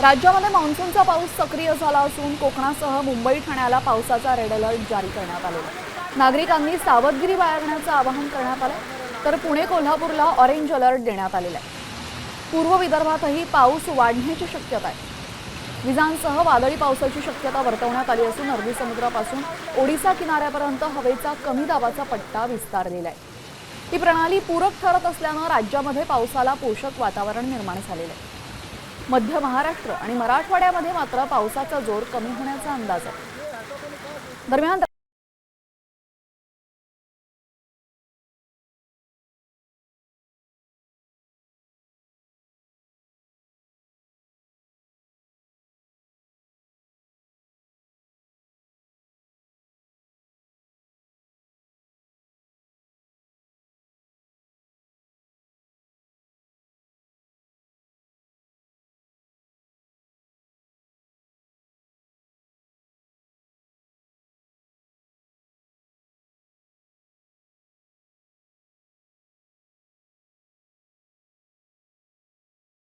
राज्यामध्ये मान्सूनचा पाऊस सक्रिय झाला असून कोकणासह मुंबई ठाण्याला पावसाचा रेड अलर्ट जारी करण्यात आलेला आहे. नागरिकांनी सावधगिरी बाळगण्याचं आवाहन करण्यात आलं तर पुणे कोल्हापूरला ऑरेंज अलर्ट देण्यात आलेला आहे. पूर्व विदर्भातही पाऊस वाढण्याची शक्यता आहे. विजांसह वादळी पावसाची शक्यता वर्तवण्यात आली असून अरबी समुद्रापासून ओडिसा किनाऱ्यापर्यंत हवेचा कमी दाबाचा पट्टा विस्तारलेला आहे. ही प्रणाली पूरक ठरत असल्यानं राज्यामध्ये पावसाला पोषक वातावरण निर्माण झालेलं आहे. मध्य महाराष्ट्र आणि मराठवाड्यामध्ये मात्र पावसाचा जोर कमी होण्याचा अंदाज आहे. दरम्यान